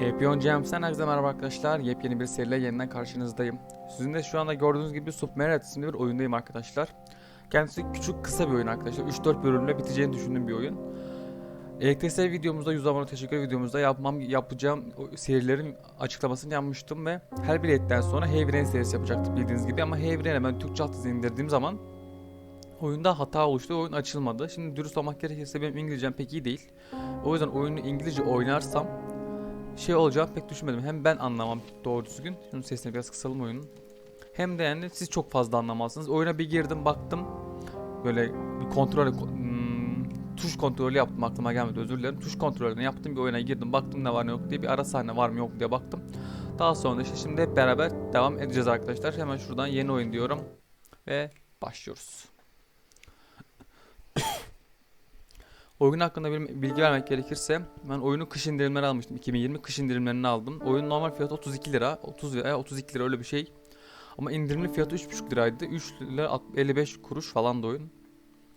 E, James'ten herkese merhaba arkadaşlar. Yepyeni bir seriyle yeniden karşınızdayım. Sizin de şu anda gördüğünüz gibi Submarine isimli bir oyundayım arkadaşlar. Kendisi küçük kısa bir oyun arkadaşlar. 3-4 bölümle biteceğini düşündüğüm bir oyun. ELTS videomuzda 100 abone teşekkür videomuzda yapmam yapacağım serilerin açıklamasını yapmıştım ve her biletten sonra Heavy Rain serisi yapacaktık bildiğiniz gibi ama Heavy Rain'e ben Türkçe altyazı indirdiğim zaman oyunda hata oluştu oyun açılmadı. Şimdi dürüst olmak gerekirse benim İngilizcem pek iyi değil. O yüzden oyunu İngilizce oynarsam şey olacağını pek düşünmedim. Hem ben anlamam doğru düzgün. Şunun sesini biraz kısalım oyunun. Hem de yani siz çok fazla anlamazsınız. Oyuna bir girdim baktım. Böyle bir kontrol hmm, tuş kontrolü yaptım aklıma gelmedi özür dilerim. Tuş kontrolünü yaptım bir oyuna girdim baktım ne var ne yok diye bir ara sahne var mı yok diye baktım. Daha sonra işte şimdi hep beraber devam edeceğiz arkadaşlar. Hemen şuradan yeni oyun diyorum ve başlıyoruz. Oyun hakkında bir bilgi vermek gerekirse ben oyunu kış indirimleri almıştım. 2020 kış indirimlerini aldım. Oyun normal fiyatı 32 lira. 30 lira, 32 lira öyle bir şey. Ama indirimli fiyatı 3,5 liraydı. 3 lira 55 kuruş falan da oyun.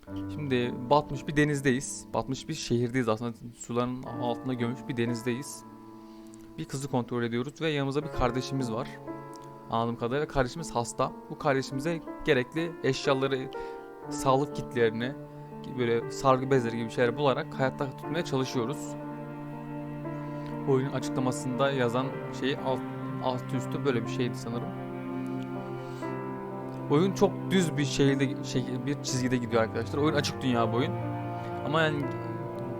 Şimdi batmış bir denizdeyiz. Batmış bir şehirdeyiz aslında. Suların altında gömüş bir denizdeyiz. Bir kızı kontrol ediyoruz ve yanımızda bir kardeşimiz var. Anladığım kadarıyla kardeşimiz hasta. Bu kardeşimize gerekli eşyaları, sağlık kitlerini, böyle sargı bezleri gibi şeyler bularak hayatta tutmaya çalışıyoruz. Oyunun açıklamasında yazan şey alt, alt üstü böyle bir şeydi sanırım. Oyun çok düz bir şehirde şey, bir çizgide gidiyor arkadaşlar. Oyun açık dünya bu oyun. Ama yani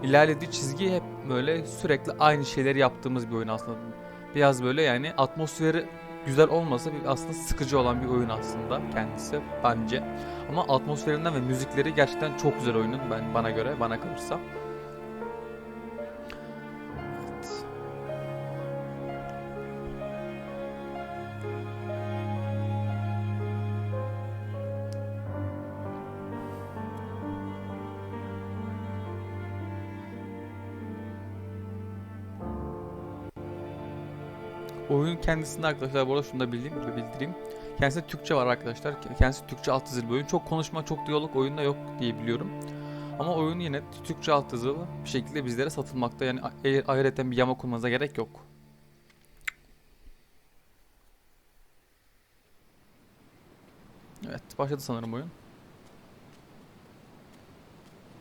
ilerlediği çizgi hep böyle sürekli aynı şeyleri yaptığımız bir oyun aslında. Biraz böyle yani atmosferi güzel olmasa bir aslında sıkıcı olan bir oyun aslında kendisi bence. Ama atmosferinden ve müzikleri gerçekten çok güzel oyunun ben bana göre bana kalırsa. Oyun kendisinde arkadaşlar bu arada şunu da bileyim, bildireyim. Kendisinde Türkçe var arkadaşlar. Kendisi Türkçe alt yazılı bir oyun. Çok konuşma, çok diyalog oyunda yok diye biliyorum. Ama oyun yine Türkçe alt yazılı bir şekilde bizlere satılmakta. Yani ayrıca bir yama kurmanıza gerek yok. Evet, başladı sanırım oyun.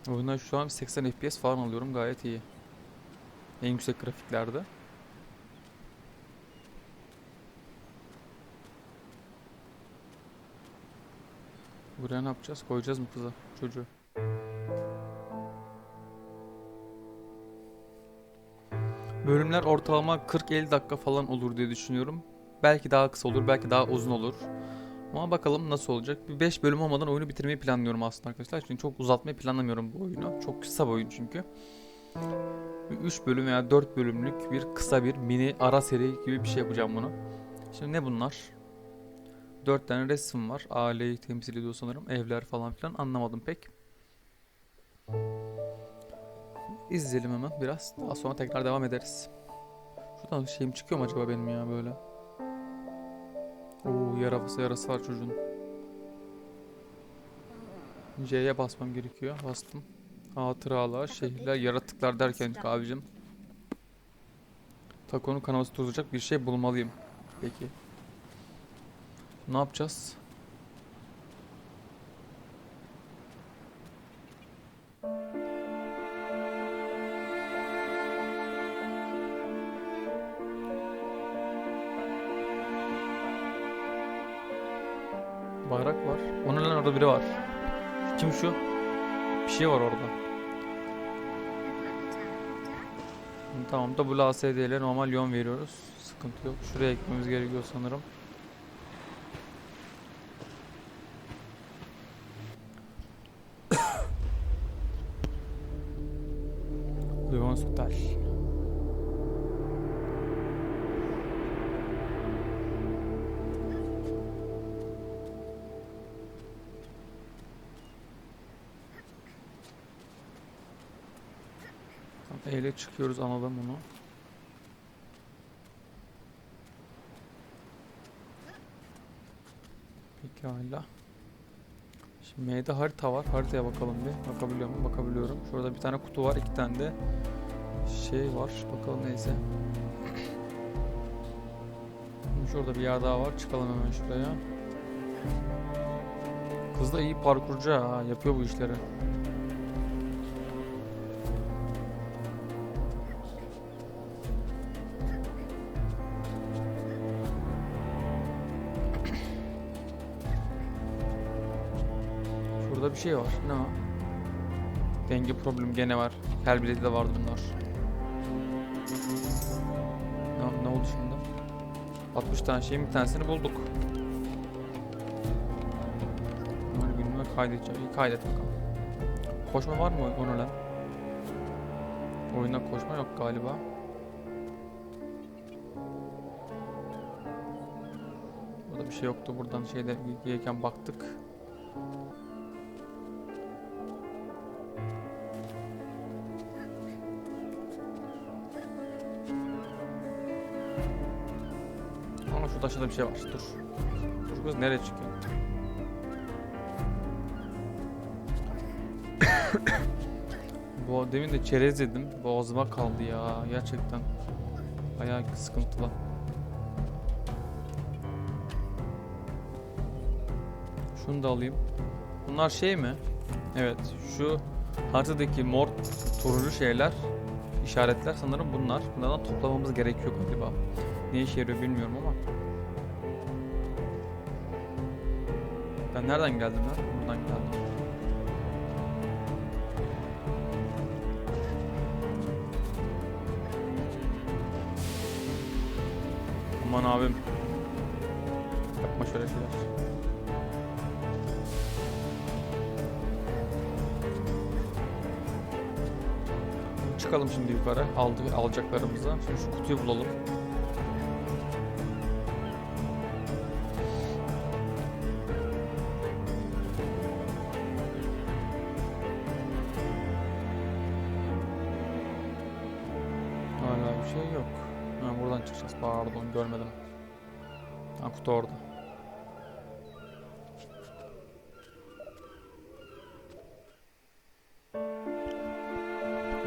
Oyundan şu an 80 FPS falan alıyorum. Gayet iyi. En yüksek grafiklerde. Buraya ne yapacağız? Koyacağız mı kıza çocuğu? Bölümler ortalama 40-50 dakika falan olur diye düşünüyorum. Belki daha kısa olur, belki daha uzun olur. Ama bakalım nasıl olacak. Bir 5 bölüm olmadan oyunu bitirmeyi planlıyorum aslında arkadaşlar. Çünkü çok uzatmayı planlamıyorum bu oyunu. Çok kısa bir oyun çünkü. 3 bölüm veya 4 bölümlük bir kısa bir mini ara seri gibi bir şey yapacağım bunu. Şimdi ne bunlar? Dört tane resim var. Aileyi temsil ediyor sanırım. Evler falan filan. Anlamadım pek. İzleyelim hemen biraz. Daha sonra tekrar devam ederiz. Şuradan şeyim çıkıyor mu acaba benim ya böyle? Oo yarası yarası var çocuğun. C'ye basmam gerekiyor. Bastım. Hatıralar, şehirler, yaratıklar derken abicim. Takonun kanaması tutacak bir şey bulmalıyım. Peki. Ne yapacağız? Bayrak var. Onun lan orada biri var. Kim şu? Bir şey var orada. Tamam WASD ile normal yön veriyoruz. Sıkıntı yok. Şuraya ekmemiz gerekiyor sanırım. Eyle çıkıyoruz anladım bunu. Pekala. Şimdi M'de harita var. Haritaya bakalım bir. Bakabiliyor muyum? Bakabiliyorum. Şurada bir tane kutu var. iki tane de şey var. Bakalım neyse. Şurada bir yer daha var. Çıkalım hemen şuraya. Kız da iyi parkurcu ha. Yapıyor bu işleri. Şey var. Ne o? Denge problemi gene var. Her bileti de vardı bunlar. Ne, ne oldu şimdi? 60 tane şeyin bir tanesini bulduk. Bunları günüme kaydedeceğim. İyi kaydet bakalım. Koşma var mı onu lan? Oyunda koşma yok galiba. Burada bir şey yoktu. Buradan şeyde gelirken baktık. Aşağıda bir şey var. Dur. Dur kız nereye çıkıyor? Bu demin de çerez yedim. Boğazıma kaldı ya. Gerçekten. Bayağı sıkıntılı. Şunu da alayım. Bunlar şey mi? Evet. Şu haritadaki mor turuncu şeyler, işaretler sanırım bunlar. Bunlardan toplamamız gerekiyor galiba. Ne işe yarıyor bilmiyorum ama. Ben nereden geldim lan? Buradan geldim. Aman abim. Yapma şöyle şeyler. Çıkalım şimdi yukarı. Aldık alacaklarımızı. Şimdi şu kutuyu bulalım. Bir şey yok. Ha, buradan çıkacağız. Pardon görmedim. Ha, kutu orada.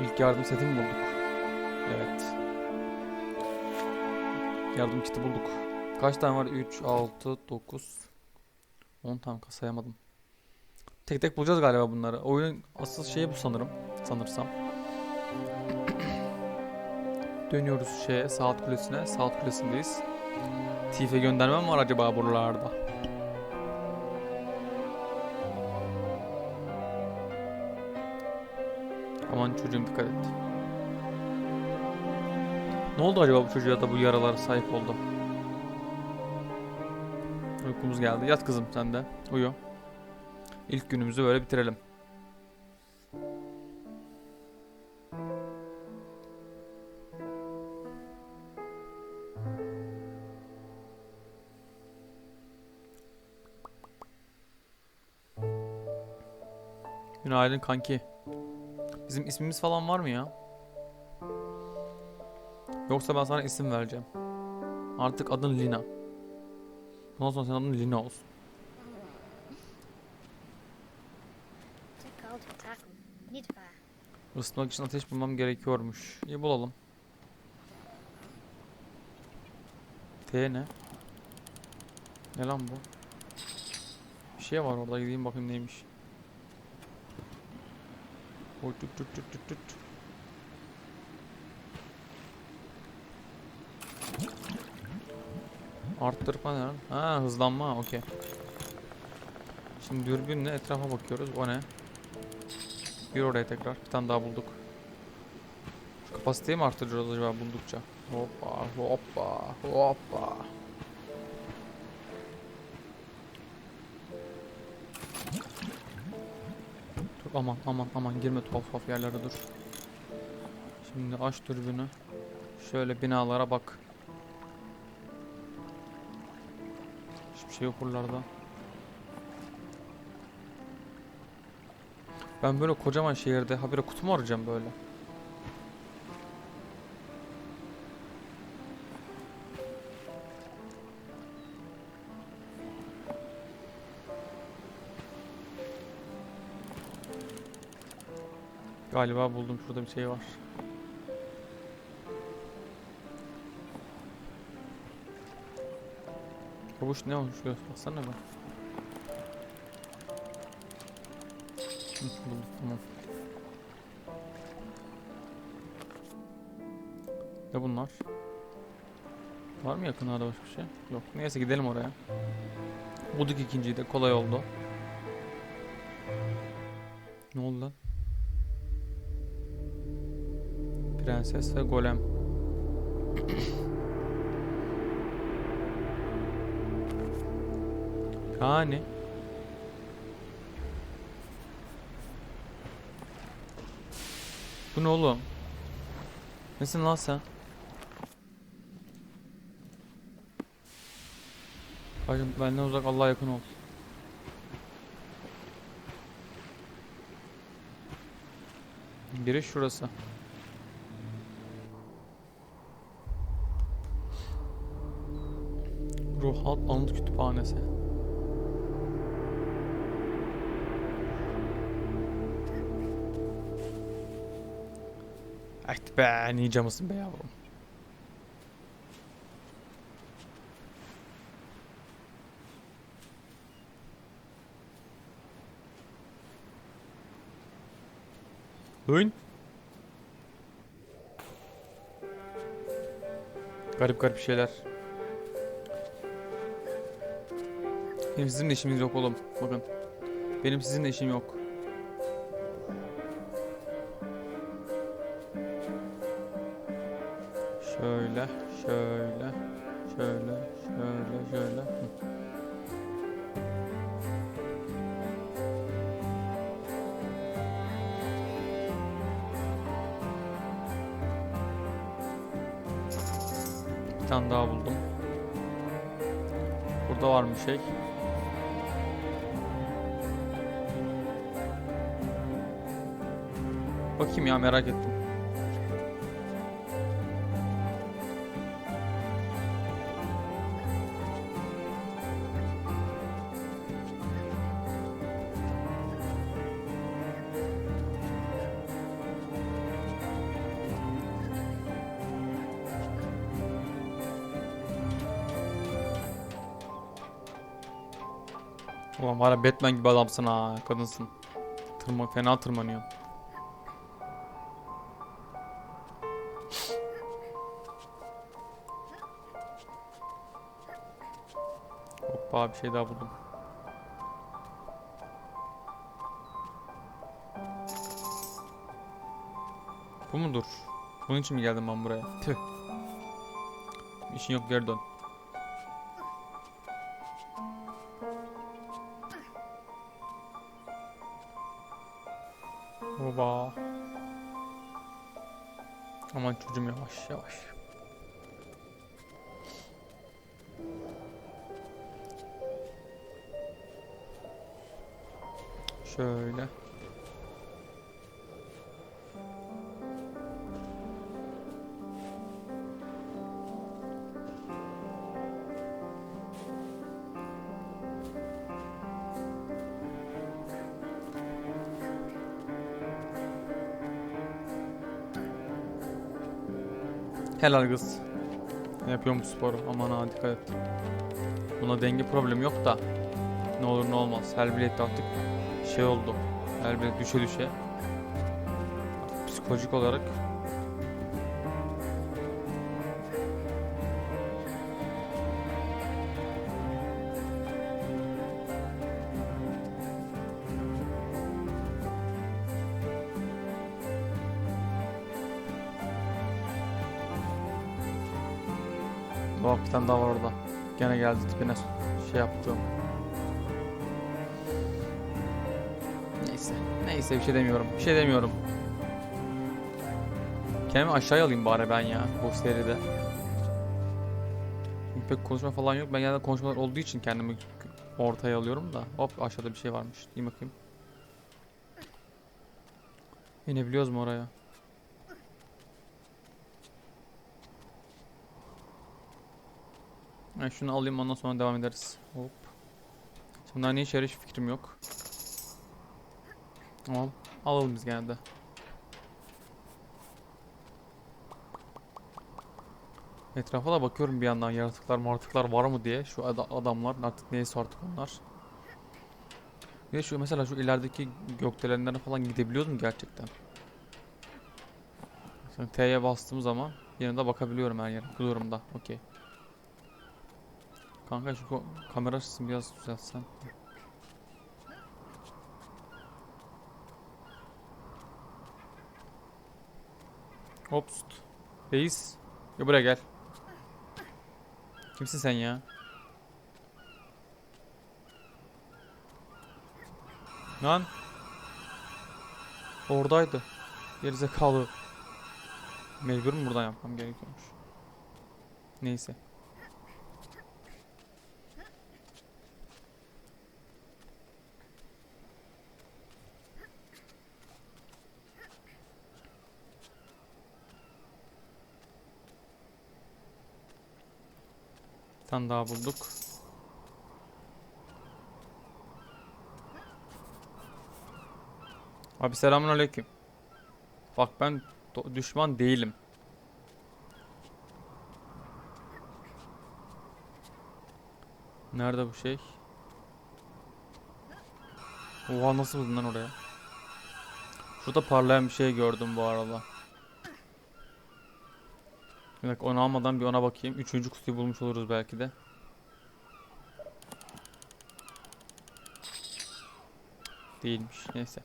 İlk yardım setini mi bulduk? Evet. Yardım kiti bulduk. Kaç tane var? 3, 6, 9, 10 tane sayamadım. Tek tek bulacağız galiba bunları. Oyunun asıl şeyi bu sanırım. Sanırsam. Dönüyoruz şeye, saat kulesine. Saat kulesindeyiz. Tife gönderme mi var acaba buralarda? Aman çocuğum dikkat et. Ne oldu acaba bu çocuğa da bu yaralara sahip oldu? Uykumuz geldi. Yat kızım sen de. Uyu. İlk günümüzü böyle bitirelim. Günaydın kanki. Bizim ismimiz falan var mı ya? Yoksa ben sana isim vereceğim. Artık adın Lina. Bundan sonra senin adın Lina olsun. Isıtmak için ateş bulmam gerekiyormuş. İyi bulalım. T ne? Ne lan bu? Bir şey var orada gideyim bakayım neymiş. Oy tut tut tut tut tut. Arttırma ne lan? Ha hızlanma okey. Şimdi dürbünle etrafa bakıyoruz. O ne? Bir oraya tekrar. Bir tane daha bulduk. Şu kapasiteyi mi arttıracağız acaba buldukça? Hoppa hoppa hoppa. Aman aman aman girme tuhaf tuhaf yerlere dur. Şimdi aç dürbünü. Şöyle binalara bak. Hiçbir şey yok buralarda. Ben böyle kocaman şehirde habire kutu mu arayacağım böyle? Galiba buldum şurada bir şey var. Babuş ne olmuş göz baksana be. Bulduk tamam. Ne bunlar? Var mı yakınlarda başka bir şey? Yok. Neyse gidelim oraya. Bulduk ikinciyi de kolay oldu. Ne oldu lan? Prenses ve golem. Yani. Bu ne oğlum? Nesin lan sen? Bacım benden uzak Allah'a yakın ol. Giriş şurası. Ruhat Anıt Kütüphanesi. Evet be ninja mısın be yavrum? Lan. Garip garip şeyler. Benim sizinle işimiz yok oğlum. Bakın. Benim sizinle işim yok. Şöyle, şöyle, şöyle, şöyle, şöyle. Bir tane daha buldum. Burada var mı şey? Bakayım ya merak ettim. Ulan var ya Batman gibi adamsın ha kadınsın. Tırma, fena tırmanıyor. Hoppa bir şey daha buldum. Bu mudur? Bunun için mi geldim ben buraya? Tüh. İşin yok geri dön. Oba. Aman çocuğum yavaş yavaş. Helal kız. Yapıyorum bu sporu. Aman ha dikkat et. Buna denge problemi yok da. Ne olur ne olmaz. Her bilet artık şey oldu. Her bilet düşe düşe. Psikolojik olarak tane daha var orada. Gene geldi tipine şey yaptım. Neyse. Neyse bir şey demiyorum. Bir şey demiyorum. Kendimi aşağıya alayım bari ben ya bu seride. Çünkü pek konuşma falan yok. Ben genelde konuşmalar olduğu için kendimi ortaya alıyorum da. Hop aşağıda bir şey varmış. İyi bakayım. İnebiliyoruz mu oraya? Ben şunu alayım ondan sonra devam ederiz. Hop. Şimdi daha ne işe hiç fikrim yok. Tamam. Alalım biz gene de. Etrafa da bakıyorum bir yandan yaratıklar martıklar var mı diye. Şu ada- adamlar artık neyse artık onlar. De şu mesela şu ilerideki gökdelenlere falan gidebiliyordum gerçekten. Mesela T'ye bastığım zaman yanında bakabiliyorum her yere. Bu durumda. Okey. Kanka şu kamera açısını biraz düzeltsen. Hops. Reis. Ya buraya gel. Kimsin sen ya? Lan. Oradaydı. Gerizekalı. Mecbur mu buradan yapmam gerekiyormuş. Neyse. Tane daha bulduk. Abi selamünaleyküm. Bak ben düşman değilim. Nerede bu şey? Oha nasıl buldun lan oraya? Şurada parlayan bir şey gördüm bu arada. Bir dakika onu almadan bir ona bakayım. Üçüncü kutuyu bulmuş oluruz belki de. Değilmiş. Neyse.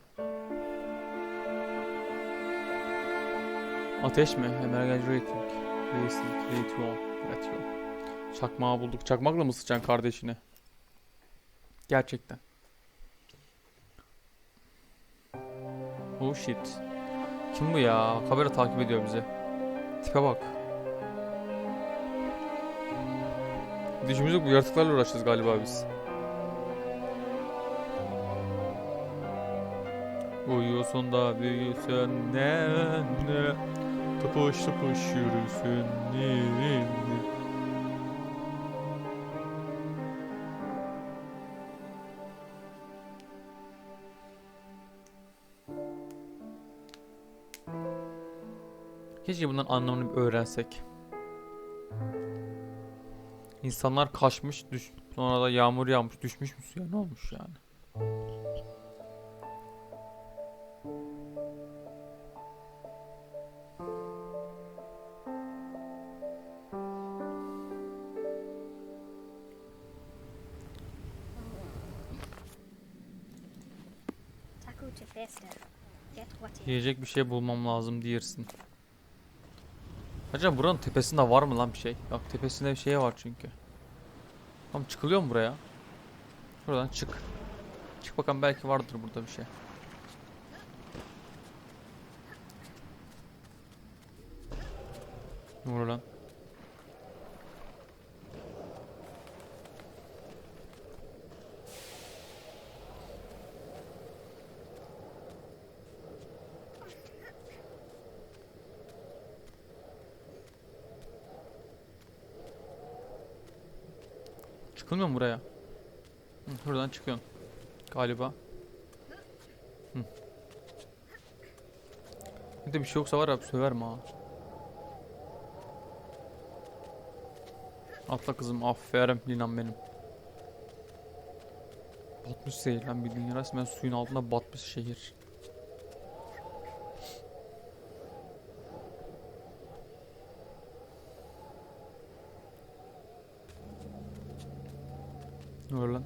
Ateş mi? Emergency rating. Racing. Ritual. Ritual. Çakmağı bulduk. Çakmakla mı sıçacaksın kardeşini? Gerçekten. Oh shit. Kim bu ya? Kamera takip ediyor bizi. Tipe bak. Dişimiz yok bu yaratıklarla uğraşacağız galiba biz. Uyuyorsun da büyüsün ne ne Tıpış tıpış yürüsün ni ni. Keşke bunların anlamını bir öğrensek. İnsanlar kaçmış, düş sonra da yağmur yağmış, düşmüş mü suya? Ne olmuş yani? Yiyecek bir şey bulmam lazım diyorsun. Acaba buranın tepesinde var mı lan bir şey? Bak tepesinde bir şey var çünkü. Tamam çıkılıyor mu buraya? Şuradan çık. Çık bakalım belki vardır burada bir şey. Ne lan? Çıkılmıyor mu buraya? Hı, buradan çıkıyorsun. Galiba. Hı. Bir şey yoksa var ya söverim ha. Atla kızım aferin Linam benim. Batmış şehir lan bildiğin resmen suyun altında batmış şehir. Ne oluyor lan?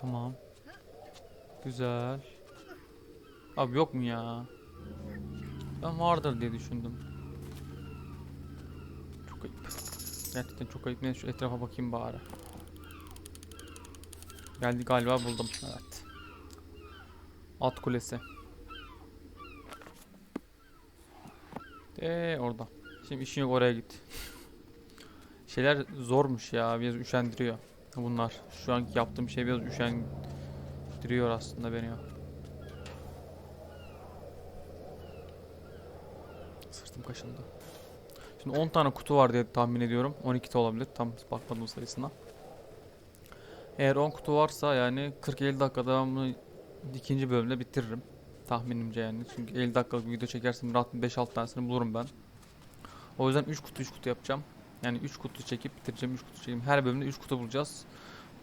Tamam. Güzel. Abi yok mu ya? Ben vardır diye düşündüm. Çok ayıp. Gerçekten çok ayıp. Neyse şu etrafa bakayım bari. Geldi galiba buldum. Evet. At kulesi. Eee orada. Şimdi işin yok oraya git. Şeyler zormuş ya. Biraz üşendiriyor. Bunlar. Şu anki yaptığım şey biraz üşendiriyor aslında beni ya. Sırtım kaşındı. Şimdi 10 tane kutu var diye tahmin ediyorum. 12 de olabilir. Tam bakmadım sayısına. Eğer 10 kutu varsa yani 40-50 dakikada ikinci bölümde bitiririm. Tahminimce yani. Çünkü 50 dakikalık bir video çekersem rahat 5-6 tanesini bulurum ben. O yüzden 3 kutu 3 kutu yapacağım. Yani 3 kutu çekip bitireceğim 3 kutu çekeyim. Her bölümde 3 kutu bulacağız.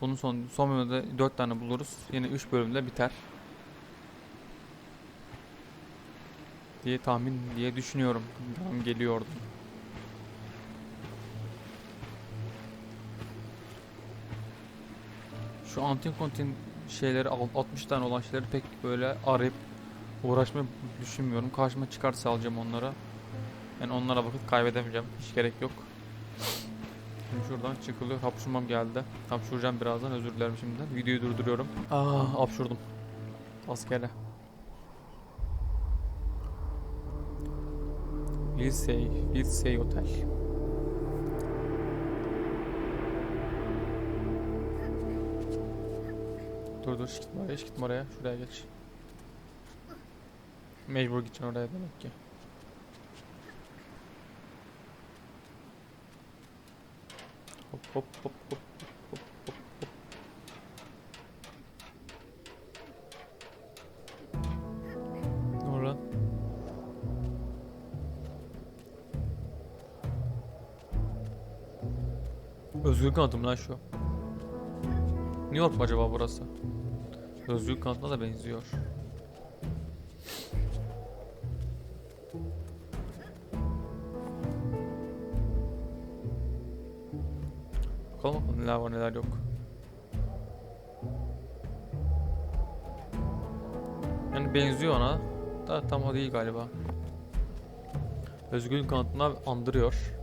Bunun son son bölümde 4 tane buluruz. Yine 3 bölümde biter. Diye tahmin diye düşünüyorum. Geliyordu. Şu antin kontin şeyleri al- 60 tane olan şeyleri pek böyle arayıp uğraşmayı düşünmüyorum. Karşıma çıkarsa alacağım onlara. Yani onlara vakit kaybedemeyeceğim. Hiç gerek yok. Şimdi şuradan çıkılıyor. Hapşurmam geldi. Hapşuracağım birazdan. Özür dilerim şimdiden. Videoyu durduruyorum. Ah hapşurdum. Askere. Wilsey, Wilsey Otel. Dur dur hiç gitme oraya, hiç gitme oraya. Şuraya geç. Mecbur gideceksin oraya demek ki. Hop hop hop hop hop hop hop. Ne oluyor lan? Özgürlük kanadı mı lan şu? New York mu acaba burası? Özgürlük kanatına da benziyor. Bakalım neler var neler yok. Yani benziyor ona. Da tam o değil galiba. Özgürlük kanatına andırıyor.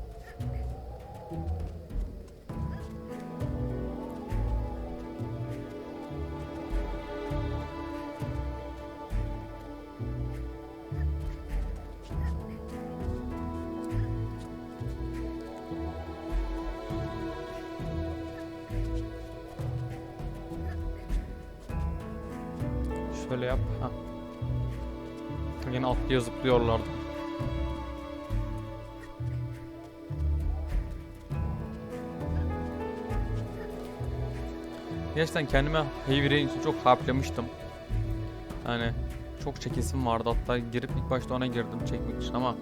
Atlıyor zıplıyorlardı. Gerçekten kendime Heavy Rain için çok harplamıştım. Yani çok çekesim vardı hatta girip ilk başta ona girdim çekmek için ama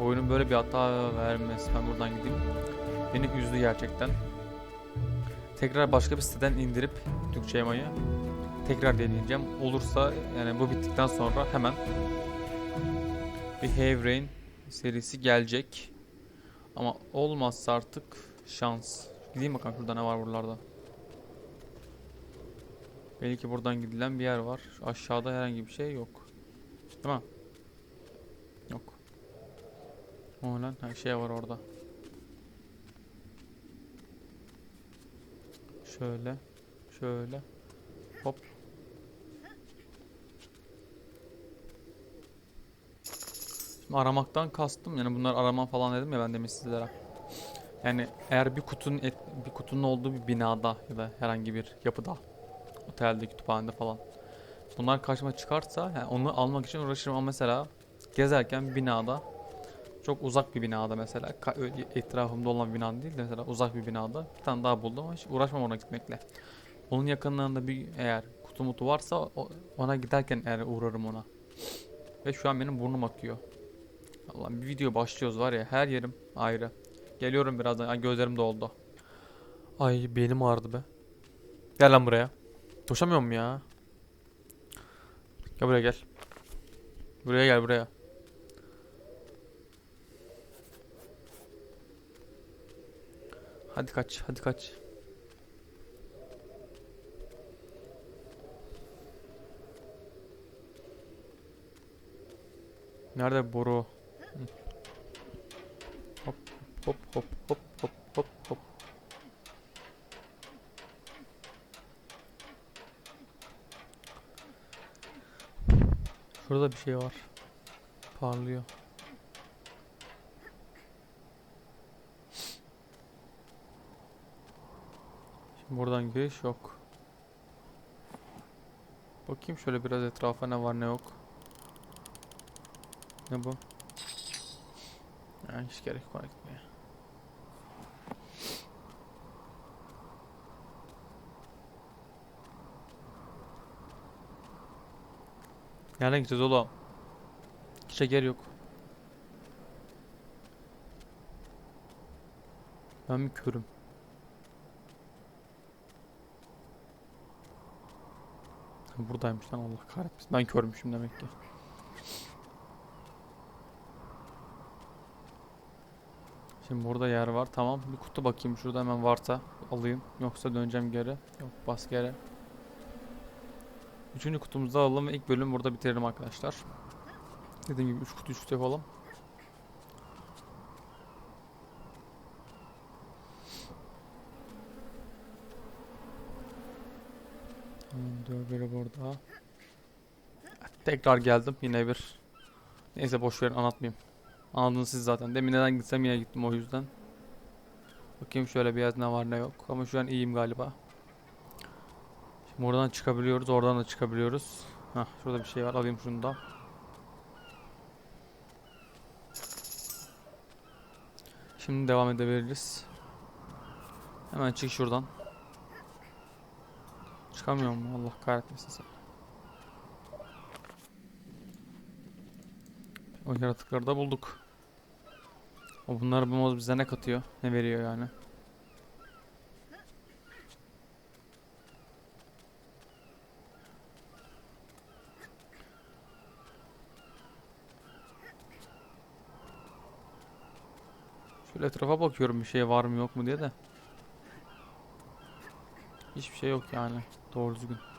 oyunun böyle bir hata vermesi ben buradan gideyim. Beni üzdü gerçekten. Tekrar başka bir siteden indirip Türkçe yamayı tekrar deneyeceğim. Olursa yani bu bittikten sonra hemen bir Heavy Rain serisi gelecek. Ama olmazsa artık şans. Gideyim bakalım şurada ne var buralarda. Belki buradan gidilen bir yer var. Şu aşağıda herhangi bir şey yok. Değil mi? Yok. O lan her şey var orada. Şöyle. Şöyle. Hop. Şimdi aramaktan kastım yani bunlar arama falan dedim ya ben demin sizlere. Yani eğer bir kutunun et, bir kutunun olduğu bir binada ya da herhangi bir yapıda otelde, kütüphanede falan bunlar karşıma çıkarsa yani onu almak için uğraşırım ama mesela gezerken binada çok uzak bir binada mesela etrafımda olan bir binada değil de mesela uzak bir binada bir tane daha buldum ama hiç uğraşmam ona gitmekle. Onun yakınlarında bir eğer kutu mutu varsa ona giderken eğer uğrarım ona. Ve şu an benim burnum akıyor. Allah'ım bir video başlıyoruz var ya her yerim ayrı. Geliyorum birazdan. Ay gözlerim doldu. Ay benim ağrıdı be. Gel lan buraya. Koşamıyorum ya. Gel buraya gel. Buraya gel buraya. Hadi kaç, hadi kaç. Nerede boru? Hop hop hop hop hop hop hop. Şurada bir şey var. Parlıyor. Şimdi buradan giriş yok. Bakayım şöyle biraz etrafa ne var ne yok. Ne bu? Yani hiç gerek ona gitmeye. Nereden gideceğiz oğlum? Yer yok. Ben mi körüm? Buradaymış lan Allah kahretmesin. Ben körmüşüm demek ki. Şimdi burada yer var. Tamam. Bir kutu bakayım şurada hemen varsa alayım. Yoksa döneceğim geri. Yok bas geri. Üçüncü kutumuzu alalım ve ilk bölüm burada bitirelim arkadaşlar. Dediğim gibi 3 kutu üst üste yapalım. Biri burada. Tekrar geldim yine bir. Neyse boş verin anlatmayayım. Anladınız siz zaten. Demin neden gitsem yine gittim o yüzden. Bakayım şöyle bir yer ne var ne yok. Ama şu an iyiyim galiba. Şimdi oradan çıkabiliyoruz. Oradan da çıkabiliyoruz. Hah şurada bir şey var. Alayım şunu da. Şimdi devam edebiliriz. Hemen çık şuradan. Çıkamıyor mu? Allah kahretmesin sen. O yaratıkları da bulduk. O bunları bulmamız bize ne katıyor? Ne veriyor yani? Şöyle etrafa bakıyorum bir şey var mı yok mu diye de. Hiçbir şey yok yani. Doğru düzgün.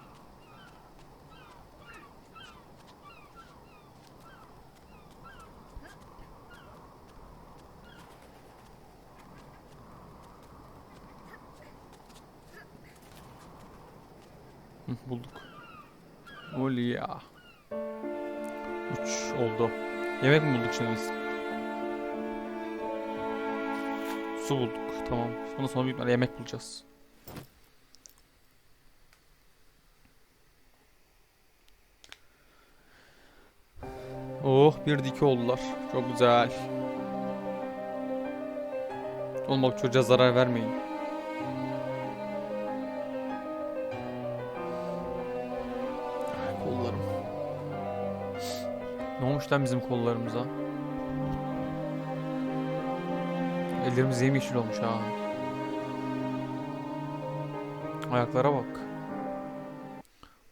Hı, bulduk. Oley ya. 3 oldu. Yemek mi bulduk şimdi biz? Su bulduk. Tamam. Sonra sonra büyük yemek bulacağız. Oh bir diki oldular. Çok güzel. Oğlum bak çocuğa zarar vermeyin. Lan bizim kollarımıza? Ellerimiz yemyeşil olmuş ha. Ayaklara bak.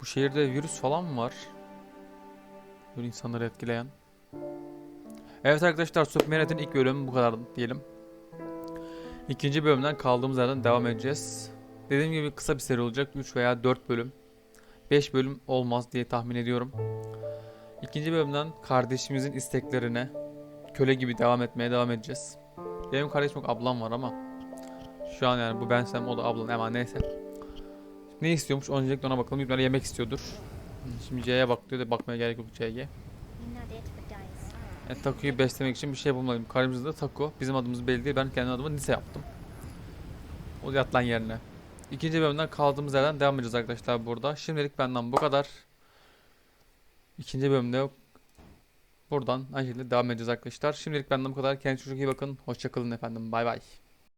Bu şehirde virüs falan mı var? Böyle insanları etkileyen. Evet arkadaşlar Submarinet'in ilk bölümü bu kadar diyelim. İkinci bölümden kaldığımız yerden devam edeceğiz. Dediğim gibi kısa bir seri olacak. 3 veya 4 bölüm. 5 bölüm olmaz diye tahmin ediyorum. İkinci bölümden kardeşimizin isteklerine köle gibi devam etmeye devam edeceğiz. Benim kardeşim yok ablam var ama şu an yani bu bensem o da ablam ama neyse. Ne istiyormuş öncelikle ona bakalım. Bir yemek istiyordur. Şimdi C'ye bak diyor da bakmaya gerek yok C'ye. Yani Taku'yu beslemek için bir şey bulmalıyım. Karşımızda da Taku. Bizim adımız belli değil. Ben kendi adımı Nise yaptım. O yat lan yerine. İkinci bölümden kaldığımız yerden devam edeceğiz arkadaşlar burada. Şimdilik benden bu kadar. İkinci bölümde buradan aynı şekilde devam edeceğiz arkadaşlar. Şimdilik benden bu kadar. Kendinize çok iyi bakın. Hoşçakalın efendim. Bay bay.